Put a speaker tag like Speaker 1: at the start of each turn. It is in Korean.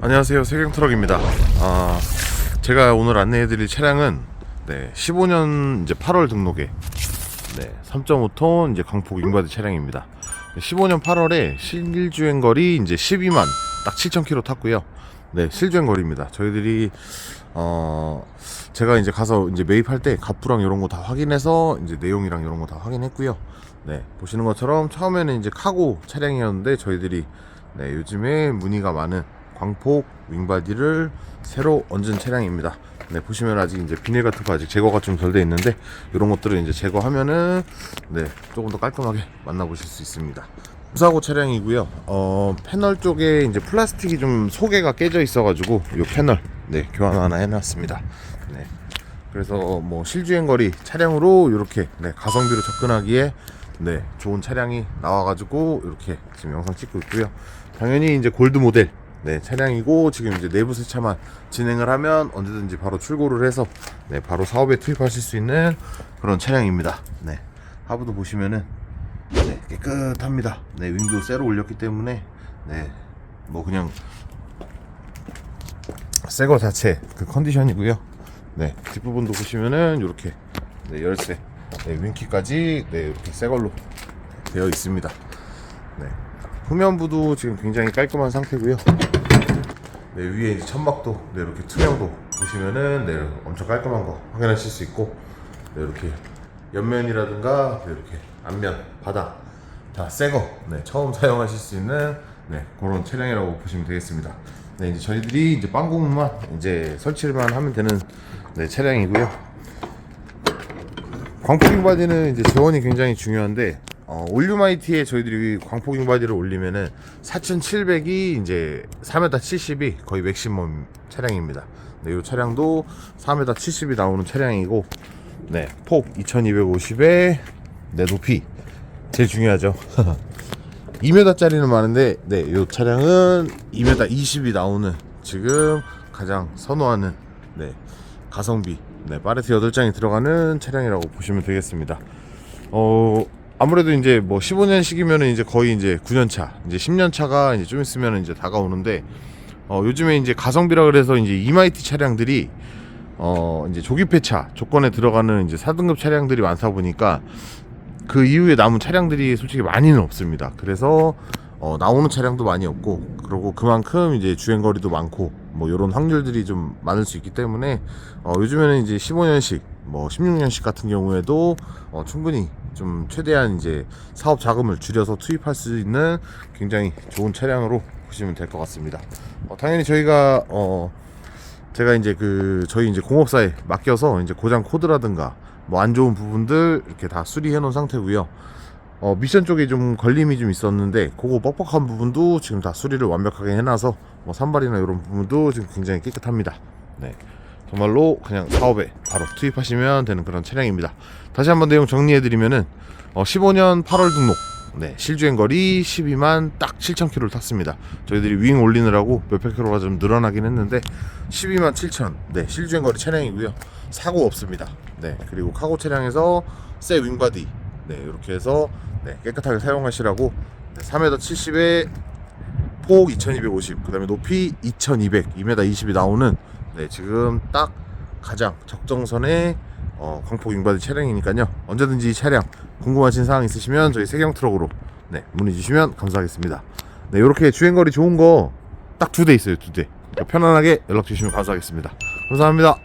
Speaker 1: 안녕하세요. 세경트럭입니다. 아, 제가 오늘 안내해드릴 차량은 네, 15년 이제 8월 등록에 네, 3.5톤 이제 광폭 윙바디 차량입니다. 15년 8월에 실주행 거리 이제 12만 딱 7,000km 탔고요. 네 실주행 거리입니다. 저희들이 어 제가 이제 가서 이제 매입할 때 갑부랑 이런 거 다 확인해서 이제 내용이랑 이런 거 다 확인했고요. 네 보시는 것처럼 처음에는 이제 카고 차량이었는데 저희들이 네 요즘에 문의가 많은 광폭 윙바디를 새로 얹은 차량입니다. 네, 보시면 아직 이제 비닐 같은 거 아직 제거가 좀 덜 돼 있는데 이런 것들을 이제 제거하면은 네, 조금 더 깔끔하게 만나보실 수 있습니다. 무사고 차량이고요. 어, 패널 쪽에 이제 플라스틱이 좀 소개가 깨져 있어가지고 이 패널 네 교환 하나 해놨습니다. 네, 그래서 뭐 실주행 거리 차량으로 이렇게 네, 가성비로 접근하기에 네 좋은 차량이 나와가지고 이렇게 지금 영상 찍고 있고요. 당연히 이제 골드 모델 네 차량이고 지금 이제 내부 세차만 진행을 하면 언제든지 바로 출고를 해서 네 바로 사업에 투입하실 수 있는 그런 차량입니다. 네 하부도 보시면은 네 깨끗합니다. 네 윈도우 새로 올렸기 때문에 네 뭐 그냥 새거 자체 그 컨디션이고요. 네 뒷부분도 보시면은 이렇게 네, 열쇠 네, 윈키까지 네 이렇게 새 걸로 되어 있습니다. 네 후면부도 지금 굉장히 깔끔한 상태고요. 네, 위에 이제 천막도 네, 이렇게 투명도 보시면은 네, 엄청 깔끔한 거 확인하실 수 있고 네, 이렇게 옆면이라든가 네, 이렇게 앞면 바닥 다 새거 네, 처음 사용하실 수 있는 네, 그런 차량이라고 보시면 되겠습니다. 네, 이제 저희들이 이제 빵고무만 이제 설치만 하면 되는 네, 차량이고요. 광폭 윙바디는 이제 재원이 굉장히 중요한데 어, 올류마이티에 저희들이 광폭 윙바디를 올리면은 4,700이 이제 4m 70이 거의 맥시멈 차량입니다. 네, 이 차량도 4m 70이 나오는 차량이고 네, 폭 2,250에 네, 높이 제일 중요하죠. 2m짜리는 많은데 네, 이 차량은 2m 20이 나오는 지금 가장 선호하는 네, 가성비 네, 파레트 8장이 들어가는 차량이라고 보시면 되겠습니다. 어, 아무래도 이제 뭐 15년씩이면은 이제 거의 이제 9년 차, 이제 10년 차가 이제 좀 있으면 이제 다가오는데 어, 요즘에 이제 가성비라 그래서 이제 이마이티 차량들이 어, 이제 조기 폐차 조건에 들어가는 이제 4등급 차량들이 많다 보니까 그 이후에 남은 차량들이 솔직히 많이는 없습니다. 그래서 어, 나오는 차량도 많이 없고 그리고 그만큼 이제 주행 거리도 많고 뭐 이런 확률들이 좀 많을 수 있기 때문에 어, 요즘에는 이제 15년식 뭐 16년식 같은 경우에도 어, 충분히 좀 최대한 이제 사업 자금을 줄여서 투입할 수 있는 굉장히 좋은 차량으로 보시면 될 것 같습니다. 어, 당연히 저희가 어, 제가 이제 그 저희 이제 공업사에 맡겨서 이제 고장 코드라든가 뭐 안 좋은 부분들 이렇게 다 수리해 놓은 상태고요. 어, 미션 쪽에 좀 걸림이 좀 있었는데 그거 뻑뻑한 부분도 지금 다 수리를 완벽하게 해놔서 뭐 산발이나 이런 부분도 지금 굉장히 깨끗합니다. 네. 정말로 그냥 사업에 바로 투입하시면 되는 그런 차량입니다. 다시 한번 내용 정리해드리면은 어, 15년 8월 등록 네, 실주행 거리 12만 딱 7,000km를 탔습니다. 저희들이 윙 올리느라고 몇백 킬로가 좀 늘어나긴 했는데 12만 7천 네, 실주행 거리 차량이고요. 사고 없습니다. 네, 그리고 카고 차량에서 새 윙바디 네, 이렇게 해서 네, 깨끗하게 사용하시라고 네, 3m 70에 폭 2250, 그다음에 높이 2200, 2m 20이 나오는 네, 지금 딱 가장 적정선의 어, 광폭 윙바디 차량이니까요. 언제든지 이 차량 궁금하신 사항 있으시면 저희 세경 트럭으로 네, 문의 주시면 감사하겠습니다. 네, 이렇게 주행거리 좋은 거 딱 두 대 있어요, 두 대. 그러니까 편안하게 연락 주시면 감사하겠습니다. 감사합니다.